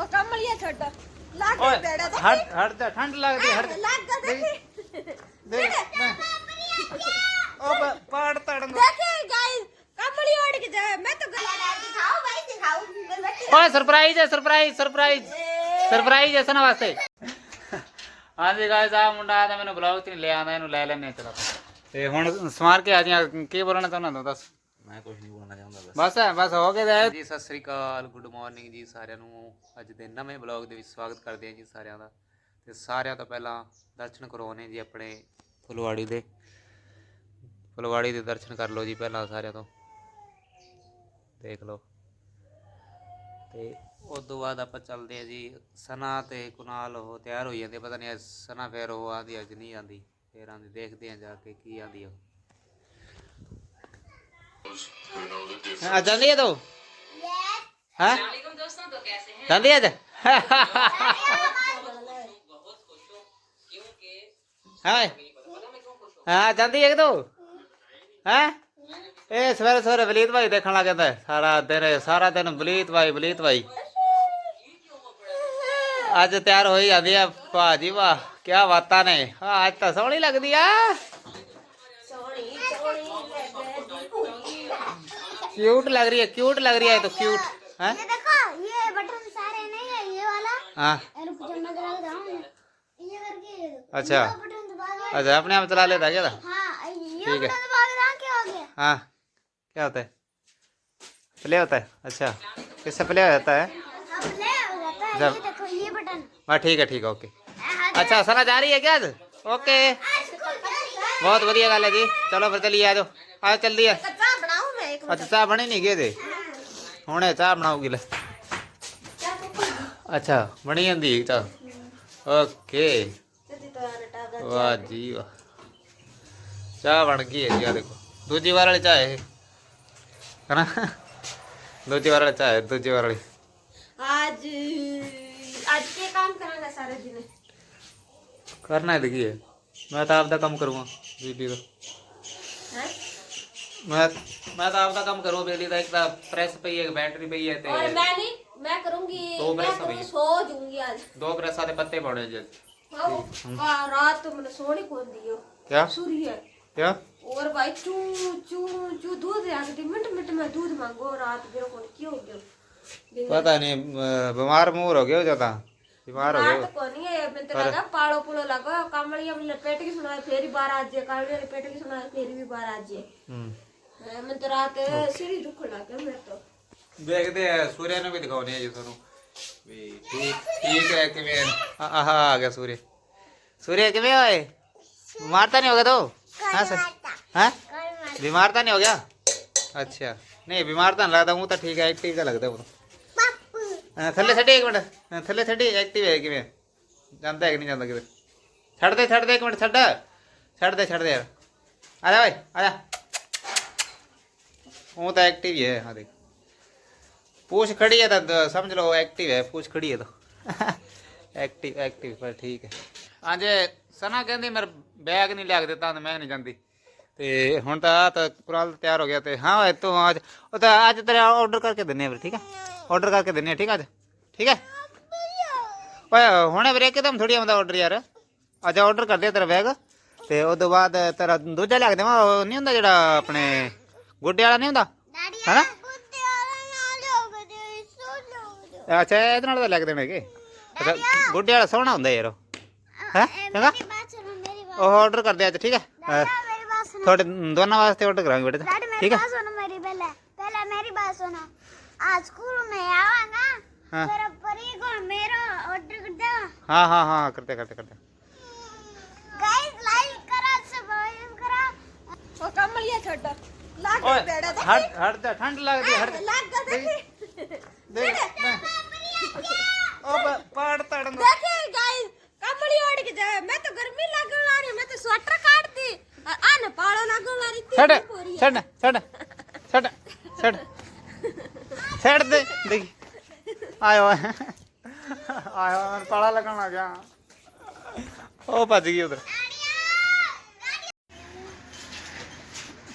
ਉਹ ਕਮਲੀਆ ਛੱਡ ਲੱਗ ਓਏ ਬੇੜਾ ਤੇ ਹਟ ਹਟ ਜਾ ਠੰਡ ਲੱਗਦੀ ਹਟ ਲੱਗ ਦੇਖੀ ਦੇਖ। ਉਹ ਪਾੜ ਤੜਨ ਦੇਖੇ ਗਾਇਸ ਕਮਲੀ ਉੜ ਕੇ ਜਾਏ ਮੈਂ ਤਾਂ ਗਲਾ ਦਿਖਾਓ ਭਾਈ ਦਿਖਾਓ। ਓਏ ਸਰਪ੍ਰਾਈਜ਼ ਹੈ ਸਰਪ੍ਰਾਈਜ਼ ਸਰਪ੍ਰਾਈਜ਼ ਸਰਪ੍ਰਾਈਜ਼ ਹੈ ਸਨਾ ਵਾਸਤੇ। ਹਾਂਜੀ ਗਾਇਸ ਆ ਮੁੰਡਾ ਤਾਂ ਮੈਨੂੰ ਬਲੌਗ ਤੇ ਨਹੀਂ ਲੈ ਆਂਦਾ ਇਹਨੂੰ ਲੈ ਲੈਣੇ ਚਲੋ ਤੇ ਹੁਣ ਸਮਾਰ ਕੇ ਆ ਜੀ ਕੀ ਬੋਲਣਾ ਚਾਹੁੰਦਾ ਦੱਸ। ਮੈਂ ਕੁਝ ਨਹੀਂ ਬਸ ਬਸ ਬਸ ਹੋ ਗਿਆ ਜੀ ਸਤਿ ਸ੍ਰੀ ਅਕਾਲ ਗੁੱਡ ਮਾਰਨਿੰਗ ਜੀ ਸਾਰਿਆਂ ਨੂੰ। ਅੱਜ ਦੇ ਨਵੇਂ ਬਲੌਗ ਦੇ ਵਿੱਚ ਸਵਾਗਤ ਕਰਦੇ ਹਾਂ ਜੀ ਸਾਰਿਆਂ ਦਾ। ਤੇ ਸਾਰਿਆਂ ਤੋਂ ਪਹਿਲਾਂ ਦਰਸ਼ਨ ਕਰਵਾਉਣੇ ਜੀ ਆਪਣੇ ਫੁਲਵਾੜੀ ਦੇ। ਫੁਲਵਾੜੀ ਦੇ ਦਰਸ਼ਨ ਕਰ ਲਓ ਜੀ ਪਹਿਲਾਂ ਸਾਰਿਆਂ ਤੋਂ। ਦੇਖ ਲਓ। ਤੇ ਉਸ ਤੋਂ ਬਾਅਦ ਆਪਾਂ ਚੱਲਦੇ ਹਾਂ ਜੀ ਸਨਾ ਤੇ ਕੁਨਾਲ ਉਹ ਤਿਆਰ ਹੋਈ ਜਾਂਦੇ ਪਤਾ ਨਹੀਂ ਸਨਾ ਫੇਰ ਉਹ ਆਂਦੀ ਅੱਜ ਨਹੀਂ ਆਂਦੀ ਫੇਰ ਆਂਦੀ ਦੇਖਦੇ ਹਾਂ ਜਾ ਕੇ ਕੀ ਆਂਦੀ ਉਹ ਜਾਂਦੀ ਹੈ ਤੂੰ ਹਾਂ ਜਾਂਦੀ ਹੈ ਅੱਜ ਹਾਂ ਹਾਂ ਜਾਂਦੀ ਹੈ ਕਿ ਤੂੰ ਹੈ ਇਹ ਸਵੇਰੇ ਸਵੇਰੇ ਬਲੀਤ ਭਾਈ ਦੇਖਣ ਲੱਗ ਜਾਂਦਾ। ਸਾਰਾ ਦਿਨ ਸਾਰਾ ਦਿਨ ਬਲੀਤ ਭਾਈ ਬਲੀਤ ਭਾਈ ਅੱਜ ਤਿਆਰ ਹੋਈ ਜਾਂਦੀ ਆ ਭਾਜੀ ਵਾਹ ਕੀ ਬਾਤਾਂ ਨੇ ਅੱਜ ਤਾਂ ਸੋਹਣੀ ਲੱਗਦੀ ਆ क्यूट लग रही है क्यूट लग रही है तो क्यूट है? ये देखो ये बटन सारे नहीं है ये वाला। हाँ। रुक जाओ मैं जरा बताऊँ ये करके अच्छा। अच्छा अपने आप चला लेता क्या था हाँ ये ठीक है। बटन दबा रहा क्या हो गया? हाँ क्या होता है? प्ले होता है? अच्छा। किससे प्ले है हो? जाता है। जब- हाँ ठीक है ठीक है ओके। हाँ, अच्छा सना जा रही है क्या ओके। बहुत बढ़िया गल है जी। चलो फिर चलिए आ जाओ। आ जाओ जल्दी है अच्छा ચા बनी नहीं દે हूँ ચા बनाऊगी अच्छा बनी जी હતી ओके। वाह जी वाह। चाह बन गई ગઈ है यार देखो। दूजी बार वाली चाय है है ना? दूजी बार वाली चाय है दूजी बार वाली। आज आज के काम करना है सारे दिन। करना है देखिए। मैं तो आपका काम करूँगा बीबी का। ਮੈਂ ਤਾਂ ਆਪਦਾ ਕੰਮ ਕਰੂੰਗਾ ਬਿਜਲੀ ਦਾ ਹੈ ਮੈਂ ਮੈਂ ਤਾਂ ਆਪਦਾ ਕੰਮ ਕਰੂੰਗਾ ਬਿਜਲੀ ਦਾ ਇੱਕ ਤਾਂ ਪ੍ਰੈਸ ਪਈ ਹੈ ਇੱਕ ਬੈਟਰੀ ਪਈ ਹੈ और ਤੇ मैं नहीं मैं करूंगी दो मैं बरस करूंगी अभी। सो जाऊंगी आज ਦੋ ਪ੍ਰੈਸਾਂ ਦੇ ਪੱਤੇ ਪਾਉਣੇ ਜੀ हाँ, आ, रात तो मैंने सोने को दियो ਕਿਆ सूर्य ਕਿਆ और भाई चू चू चू दूध आके मिनट मिनट में दूध मांगो रात मेरे को क्यों हो गया दिन में। ਪਤਾ ਨਹੀਂ ਅਹ ਬਿਮਾਰ ਮੂਰ ਹੋ ਗਏ ਹੋ ਜਾਂ ਤਾਂ ਬਿਮਾਰ ਹੋ रात ਗਏ को नहीं है मैं तो लगा पालो पुलो लगा कामड़िया में लपेट के सुना फिर ही बार आज कामड़िया लपेट के सुना फिर भी बार आज ਹੂੰ ਮੈਂ ਤਾਂ ਰਾਤ ਸਿਰੀ ਦੁੱਖ ਲੱਗਾ ਮੇਰੇ ਤੋਂ ਦੇਖਦੇ ਆ ਸੂਰਿਆ ਨੂੰ ਵੀ ਦਿਖਾਉਨੇ ਆ ਜੀ ਤੁਹਾਨੂੰ ਵੀ ਠੀਕ ਠੀਕ ਹੈ ਕਿਵੇਂ ਆ- ਆਹਾ ਆ ਗਿਆ ਸੂਰਿਆ ਸੂਰਿਆ ਕਿਵੇਂ ਹੋਏ ਬਿਮਾਰ ਤਾਂ ਨਹੀਂ ਹੋ ਗਿਆ ਤੋ ਹਾਂ ਸਰ ਹਾਂ ਬਿਮਾਰ ਤਾਂ ਨਹੀਂ ਹੋ ਗਿਆ ਅੱਛਾ ਨਹੀਂ ਬਿਮਾਰ ਤਾਂ ਨਹੀਂ ਲੱਗਦਾ ਉਹ ਤਾਂ ਠੀਕ ਹੈ ਐਕਟਿਵ ਤਾਂ ਲੱਗਦਾ ਉਹ ਥੱਲੇ ਛੱਡੇ ਇੱਕ ਮਿੰਟ ਅਹ ਥੱਲੇ ਛੱਡੀ ਐਕਟਿਵ ਹੈ ਕਿਵੇਂ ਜਾਂਦਾ ਹੈ ਕਿ ਨਹੀਂ ਜਾਂਦਾ ਕਿਤੇ ਛੱਡ ਦੇ ਛੱਡ ਦੇ ਇੱਕ ਮਿੰਟ ਛੱਡ ਛੱਡ ਦੇ ਛੱਡ ਦੇ ਯਾਰ ਆ ਜਾ ਓਏ ਆ ਜਾ ਉਹ ਤਾਂ ਐਕਟਿਵ ਹੀ ਹੈ ਹਾਂ ਦੇਖ पूछ खड़ी है तो समझ लो एक्टिव है पूछ खड़ी है तो एक्टिव एक्टिव पर ठीक है ਅੱਜ ਸਨਾ ਕਹਿੰਦੀ ਮੇਰਾ ਬੈਗ ਨਹੀਂ ਲਿਆ ਕੇ ਦਿੱਤਾ ਤਾਂ ਮੈਂ ਨਹੀਂ ਜਾਂਦੀ ਤੇ ਹੁਣ ਤਾਂ ਆਹ ਤਾਂ ਕੁਰਾਲ ਤਿਆਰ ਹੋ ਗਿਆ ਤੇ ਹਾਂ ਓਏ ਤੂੰ ਅੱਜ ਉਹ ਤਾਂ ਅੱਜ ਤੇਰਾ ਆਰਡਰ ਕਰਕੇ ਦਿੰਨੇ ਆ ਫਿਰ ਠੀਕ ਹੈ ਆਰਡਰ ਕਰਕੇ ਦਿੰਨੇ ਆ ਠੀਕ ਹੈ ਅੱਜ ਠੀਕ ਹੈ ਓਏ ਹੁਣੇ ਵੀਰੇ ਇੱਕਦਮ ਥੋੜੀ ਆਉਂਦਾ ਆਰਡਰ ਯਾਰ ਅੱਜ ਆਰਡਰ ਕਰ ਦੇ ਤੇਰਾ ਬੈਗ ਤੇ ਉਸ ਤੋਂ ਬਾਅਦ ਤੇਰਾ ਦੂਜਾ ਲਿਆ ਕੇ ਦੇਵਾਂ ਉਹ ਨਹੀਂ ਹੁੰਦਾ ਜਿਹੜਾ ਆਪਣੇ ਗੁੱਡੇ ਵਾਲਾ ਨਹੀਂ ਹੁੰਦਾ डैडी है ना? गुड्डे वाला ना लोगे जो सो लोगे ਅੱਛਾ ਇਹਦੇ ਨਾਲ ਤਾਂ ਲੱਗ ਦੇਣੇ ਹੈਗੇ ਅੱਛਾ ਗੁੱਡੇ ਵਾਲਾ ਸੋਹਣਾ ਹੁੰਦਾ ਯਾਰ ਹੈ ਚੰਗਾ मेरी बात सुनो मेरी बात ਉਹ ਆਰਡਰ ਕਰ ਦੇ ਅੱਜ ਠੀਕ ਹੈ ਅਹ, दादा मेरी बात सुनो ਤੁਹਾਡੇ ਦੋਨਾਂ ਵਾਸਤੇ ਆਰਡਰ ਕਰਾਂਗੇ ਬੇਟੇ डैडी मेरी ठीक है बात सुनो मेरी पहले पहले मेरी बात सुनो आज स्कूल में आवांगा हाँ। फिर परी को मेरा ऑर्डर कर दो हाँ हाँ हाँ करते करते करते गाइस लाइक करो सब्सक्राइब करो ਉਹ ਕਮਲੀਆ ਛੱਡ ਲੱਗ લાગે બેડા તો હટ હટ જા ઠંડ લાગે હટ લાગ ગા દેખે દેખ ઓ પાડ તડ દેખે ગાઈસ કમળી ઓડ કે જાય મે તો ગરમી લાગણ વાળી મે તો સ્વેટર કાઢતી આ ને પાળો લાગણ વાળી તી છડ છડ છડ છડ છડ છડ દે દેખી આયો આયો પાળા લગણ આ ગયા ઓ ભજ ગઈ ઉધર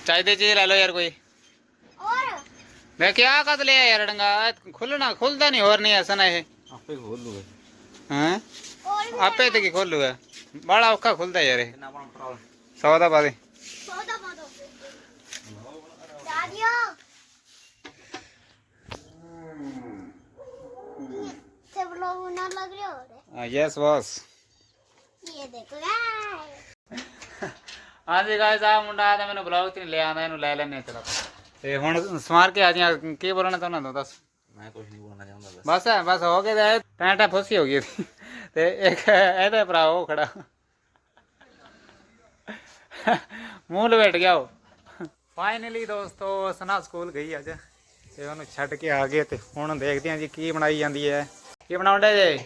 चाय दे चीज़ ला लो यार कोई। और? मैं क्या कद ले यार डंगा? खुलना खुलता नहीं और नहीं ऐसा ना है। आपे खोल लूगा हैं? हाँ? आपे तो की खोल लूगा बड़ा ओखा खुलता है यार सौदा पा दे सौदा पा दो दादियो। सब लोग ना लग रहे हो यस बॉस हाँ, ये देखो यार। ਹਾਂਜੀ ਗਾਇਸ ਆ ਮੁੰਡਾ ਤਾਂ ਮੈਨੂੰ ਬਲੌਗ ਚ ਨਹੀਂ ਲੈ ਆਂਦਾ ਇਹਨੂੰ ਲੈ ਲੈਣੇ ਚਲੋ ਤੇ ਹੁਣ ਸਮਾਰ ਕੇ ਆ ਜੀ ਕੀ ਬੋਲਣਾ ਚਾਹੁੰਦਾ ਤੂੰ ਦੱਸ? ਮੈਂ ਕੁਝ ਨਹੀਂ ਬੋਲਣਾ ਚਾਹੁੰਦਾ ਬਸ ਬਸ ਹੈ ਬਸ ਹੋ ਗਿਆ ਤੇ ਟੈਂਟਾ ਫੁੱਸੀ ਹੋ ਗਈ। ਤੇ ਇੱਕ ਇਹਦਾ ਭਰਾ ਉਹ ਖੜਾ। ਮੂੰਹ ਲਵੇਟ ਗਿਆ ਉਹ। ਫਾਈਨਲੀ ਦੋਸਤੋ ਸਨਾ ਸਕੂਲ ਗਈ ਅੱਜ। ਤੇ ਉਹਨੂੰ ਛੱਡ ਕੇ ਆ ਗਏ ਤੇ ਹੁਣ ਦੇਖਦੇ ਹਾਂ ਜੀ ਕੀ ਬਣਾਈ ਜਾਂਦੀ ਹੈ ਕੀ ਬਣਾਉਂਦੇ ਜੇ?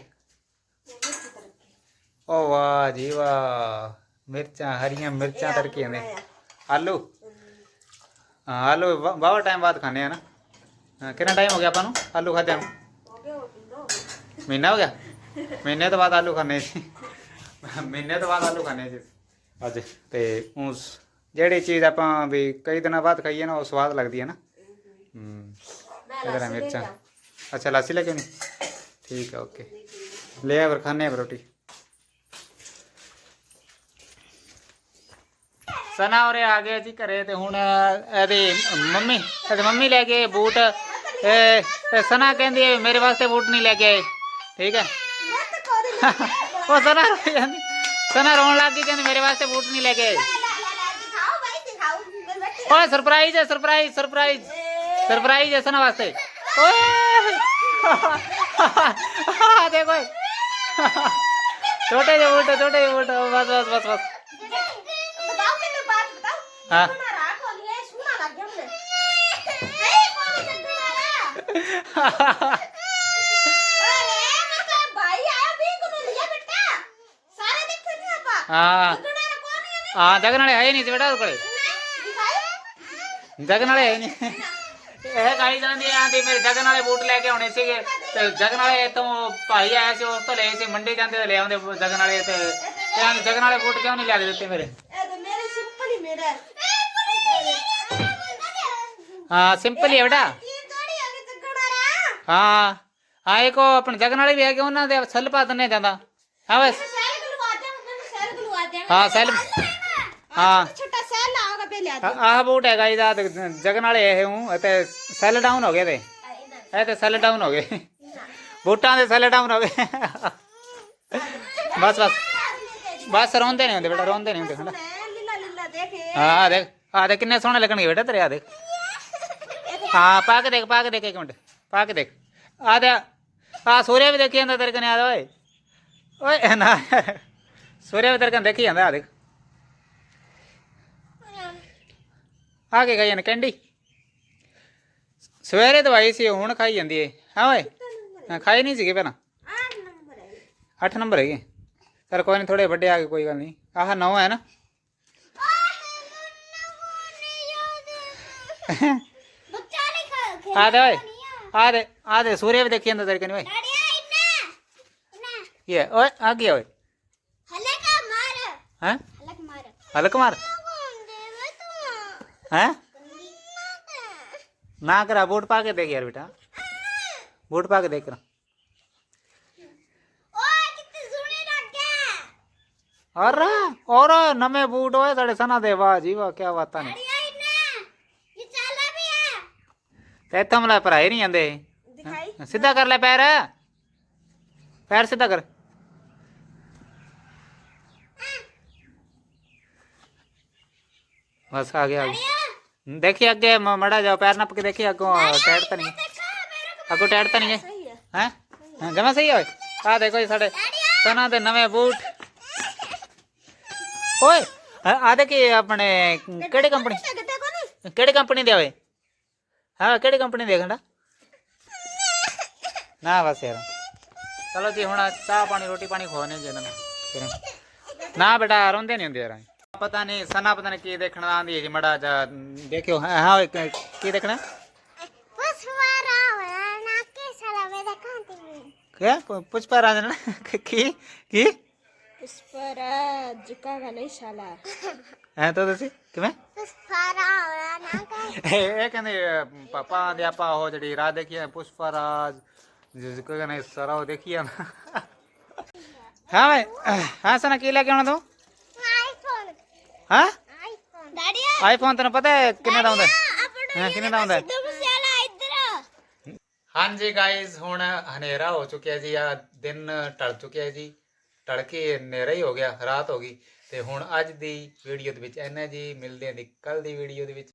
ਓ ਵਾਹ ਜੀ ਵਾਹ। ਮਿਰਚਾਂ ਹਰੀਆਂ ਮਿਰਚਾਂ ਤੜਕੇ ਨੇ ਆਲੂ ਹਾਂ ਆਲੂ ਬਾਵਾ ਟਾਈਮ ਬਾਅਦ ਖਾਣੇ ਆ ਨਾ ਹਾਂ, ਕਿੰਨਾ ਟਾਈਮ ਹੋ ਗਿਆ ਆਪਾਂ ਨੂੰ ਆਲੂ ਖਾਦਿਆਂ ਨੂੰ ਮਹੀਨਾ ਹੋ ਗਿਆ ਮਹੀਨੇ ਤੋਂ ਬਾਅਦ ਆਲੂ ਖਾਣੇ ਸੀ ਮਹੀਨੇ ਤੋਂ ਬਾਅਦ ਆਲੂ ਖਾਣੇ ਸੀ ਅੱਜ ਤੇ ਉਸ ਜਿਹੜੀ ਚੀਜ਼ ਆਪਾਂ ਵੀ ਕਈ ਦਿਨਾਂ ਬਾਅਦ ਖਾਈਏ ਨਾ ਉਹ ਸਵਾਦ ਲੱਗਦੀ ਹੈ ਨਾ ਹੂੰ ਇਹਦੇ ਨਾਲ ਮਿਰਚਾਂ ਅੱਛਾ ਲੱਸੀ ਲੈ ਕੇ ਨਹੀਂ ਠੀਕ ਹੈ ਓਕੇ ਲੈ ਆ ਫਿਰ ਖਾਣੇ ਆ ਫਿਰ ਰੋਟੀ ਸਨਾ ਉਰੇ ਆ ਗਿਆ ਜੀ ਘਰੇ ਤੇ ਹੁਣ ਇਹਦੇ ਮੰਮੀ ਇਹਦੇ ਮੰਮੀ ਲੈ ਗਏ ਬੂਟ। ਤੇ ਸਨਾ ਕਹਿੰਦੀ ਹੈ ਮੇਰੇ ਵਾਸਤੇ ਬੂਟ ਨਹੀਂ ਲੈ ਕੇ ਆਏ। ਠੀਕ ਹੈ? ਉਹ ਸਨਾ ਕਹਿੰਦੀ ਸਨਾ ਰੋਣ ਲੱਗ ਗਈ, ਕਹਿੰਦੀ ਮੇਰੇ ਵਾਸਤੇ ਬੂਟ ਨਹੀਂ ਲੈ ਕੇ ਆਏ। ਓਏ ਸਰਪ੍ਰਾਈਜ਼ ਹੈ ਸਰਪ੍ਰਾਈਜ਼ ਸਰਪ੍ਰਾਈਜ਼ ਸਰਪ੍ਰਾਈਜ਼ ਹੈ ਸਨਾ ਵਾਸਤੇ। ਓਏ! ਦੇਖੋ। ਛੋਟੇ ਜਿਹੇ ਬੂਟ, ਛੋਟੇ ਜਿਹੇ ਬੂਟ। ਬਸ ਬਸ ਬਸ ਬਸ। હા હા જગનાળે હે નહીં બેટા કડે જગનાળે હે નહીં ਇਹ ਕਾਲੀ ਜਾਂਦੀ ਆਂਦੀ ਮੇਰੇ ਜਗਨ ਵਾਲੇ ਬੂਟ ਲੈ ਕੇ ਆਉਣੇ ਸੀਗੇ। ਤੇ ਜਗਨ ਵਾਲੇ ਤੋਂ ਭਾਈ ਆਇਆ ਸੀ ਉਸ ਤੋਂ ਲਏ ਸੀ ਮੰਡੀ ਜਾਂਦੇ ਲੈ ਆਉਂਦੇ ਜਗਨ ਵਾਲੇ ਤੇ। ਜਗਨ ਵਾਲੇ ਬੂਟ ਕਿਉਂ ਨਹੀਂ ਲੈ ਕੇ ਦਿੱਤੇ ਮੇਰੇ? હા સિમ્પલ એવડા ਹਾਂ ਆ ਇਹ ਕੋ ਆਪਣੇ ਜਗਨ ਵਾਲੇ ਵੀ ਹੈਗੇ ਉਹਨਾਂ ਦੇ ਸੈੱਲ ਪਾ ਦਨੇ ਜਾਂਦਾ ਹਾਂ ਬਸ ਹਾਂ ਸੈੱਲ ਹਾਂ ਆਹ ਬੂਟ ਹੈਗਾ ਇਹਦਾ ਜਗਨ ਵਾਲੇ ਇਹ ਹੂੰ ਤੇ ਸੈੱਲ ਡਾਊਨ ਹੋ ਗਏ ਤੇ ਇਹ ਤੇ ਸੈੱਲ ਡਾਊਨ ਹੋ ਗਏ ਬੂਟਾਂ ਦੇ ਸੈੱਲ ਡਾਊਨ ਹੋ ਗਏ ਬਸ ਬਸ ਬਸ ਰੋਂਦੇ ਨਹੀਂ ਹੁੰਦੇ ਬੇਟਾ ਰੋਂਦੇ ਨਹੀਂ ਹੁੰਦੇ ਹਾਂ ਦੇਖ ਦੇਖ ਆ ਦੇਖ ਕਿੰਨੇ ਸੋਹਣੇ ਲੱਗਣਗੇ ਬੇਟਾ ਤੇਰੇ ਆ ਦੇਖ ਹਾਂ, ਪਾ ਕੇ ਦੇਖ, ਪਾ ਕੇ ਦੇਖ ਇੱਕ ਮਿੰਟ, ਪਾ ਕੇ ਦੇਖ। ਆ ਦੇ ਆ ਸੂਰਿਆ ਵੀ ਦੇਖੀ ਜਾਂਦਾ ਤੇਰੇ ਕਨੇ ਆਦਾ ਓਏ। ਓਏ, ਨਾ ਸੂਰਿਆ ਵੀ ਤੇਰੇ ਕਨੇ ਦੇਖੀ ਜਾਂਦਾ, ਆ ਦੇਖ। ਆ ਕੇ ਗਈ ਨੇ ਕੈਂਡੀ? ਸਵੇਰੇ ਦਵਾਈ ਸੀ, ਹੁਣ ਖਾਈ ਜਾਂਦੀ ਏ। ਹਾਂ, ਓਏ ਖਾਈ ਨਹੀਂ ਸੀਗੇ ਪਹਿਲਾਂ। 8 ਨੰਬਰ ਹੈ 8 ਨੰਬਰ ਹੈਗੇ। ਚਲ ਕੋਈ ਨਹੀਂ ਥੋੜੇ ਵੱਡੇ ਆ ਗਏ ਕੋਈ ਗੱਲ ਨਹੀਂ। ਆਹ ਨੌ ਹੈ ਨਾ। ಅದೇ ಓಯ್ ಅದೇ भी ಸೂರ್ಯ ಬಿ भाई ये ತರ್ಕನಿ ಓಯ್ ಏ ಓಯ್ ಆಗಿ ಓಯ್ ಹಾಂ हलक मार हाँ ना करा बूट पा के देख यार बेटा बूट पा के देख रहा और और नमे बूट हो साढ़े सना देवा जी वाह क्या बात नहीं ਤੇ ਇੱਥੋਂ ਮਲਾ ਭਰਾਏ ਨਹੀਂ ਜਾਂਦੇ। ਦਿਖਾਈ। ਸਿੱਧਾ ਕਰ ਲੈ ਪੈਰ। ਪੈਰ ਸਿੱਧਾ ਕਰ। ਬਸ ਆ ਗਿਆ। ਦੇਖੀ ਅੱਗੇ ਮੜਾ ਜਾ ਪੈਰ ਨੱਪ ਕੇ ਦੇਖੀ ਅੱਗੋਂ ਟੈਟ ਤਾਂ ਨਹੀਂ। ਅੱਗੋਂ ਟੈਟ ਤਾਂ ਨਹੀਂ ਹੈ। ਹੈ? ਜਮਾ ਸਹੀ ਹੋਏ ਆ ਦੇਖੋ ਜੀ ਸਾਡੇ ਸਨਾ ਦੇ ਨਵੇਂ ਬੂਟ। ਓਏ ਆ ਦੇ ਆਪਣੇ ਕਿਹੜੀ ਕੰਪਨੀ ਕਿਹੜੀ ਕੰਪਨੀ ਦੇ ਆਵੇ ਹਾਂ, ਕਿਹੜੀ ਕੰਪਨੀ ਦੇ? ਗੰਡਾ ਨਾ ਬਸ ਯਾਰ। ਚਲੋ ਜੀ, ਹੁਣ ਚਾਹ ਪਾਣੀ, ਰੋਟੀ ਪਾਣੀ ਖਵਾਉਣੇ ਜੀ ਇਹਨਾਂ ਨੂੰ ਨਾ ਬੇਟਾ, ਰੋਂਦੇ ਨਹੀਂ ਹੁੰਦੇ ਯਾਰ ਪਤਾ ਨਹੀਂ ਸਨਾ ਪਤਾ ਨਹੀਂ ਕੀ ਦੇਖਣਾ ਆਂਦੀ ਹੈ ਜੀ, ਮੜਾ ਜਾ ਦੇਖਿਓ। ਹਾਂ ਕੀ ਦੇਖਣਾ? क्या पुष्पराज ना की की पुष्पराज का नहीं शाला ਐ ਤਾਂ ਤੁਸੀਂ ਕਿਵੇਂ? ਸਾਰਾ ਨਾ ਕਰ। ਇਹ ਇਹ ਕਹਿੰਦੇ ਅਹ, ਪਾਪਾ ਦੇ ਆਪਾਂ ਉਹ ਜਿਹੜੀ ਰਾਹ ਦੇਖੀ ਹੈ ਪੁਸ਼ਪਾ ਰਾਜ ਜਿਸ ਕੋ ਕਹਿੰਦੇ ਸਰਾਉ ਦੇਖੀ ਹੈ ਨਾ। ਹਾਂ ਵੇ ਹਾਂ ਸਨਾ ਕੀ ਲੈ ਕੇ ਆਉਣਾ ਤੂੰ? ਆਈਫੋਨ ਹਾਂ? ਆਈਫੋਨ ਡੈਡੀਆ ਆਈਫੋਨ ਤੈਨੂੰ ਪਤਾ ਹੈ ਕਿੰਨੇ ਦਾ ਹੁੰਦਾ ਹੈ? ਆਪਣਾ ਹਾਂ ਕਿੰਨੇ ਦਾ ਹੁੰਦਾ ਹੈ? ਸਿੱਧੂ ਮੂਸੇਵਾਲਾ ਇੱਧਰ। ਹਾਂਜੀ ਗਾਇਜ਼ ਹੁਣ ਹਨੇਰਾ ਹੋ ਚੁੱਕਿਆ ਜੀ ਆ ਦਿਨ ਟਲ ਚੁੱਕਿਆ ਜੀ। ਟਲ ਕੇ ਹਨੇਰਾ ਹੀ ਹੋ ਗਿਆ ਰਾਤ ਹੋ ਗਈ। ਤੇ ਹੁਣ ਅੱਜ ਦੀ ਵੀਡੀਓ ਦੇ ਵਿੱਚ ਇੰਨਾ ਜੀ ਮਿਲਦੇ ਹਾਂ ਦੀ ਕੱਲ ਦੀ ਵੀਡੀਓ ਦੇ ਵਿੱਚ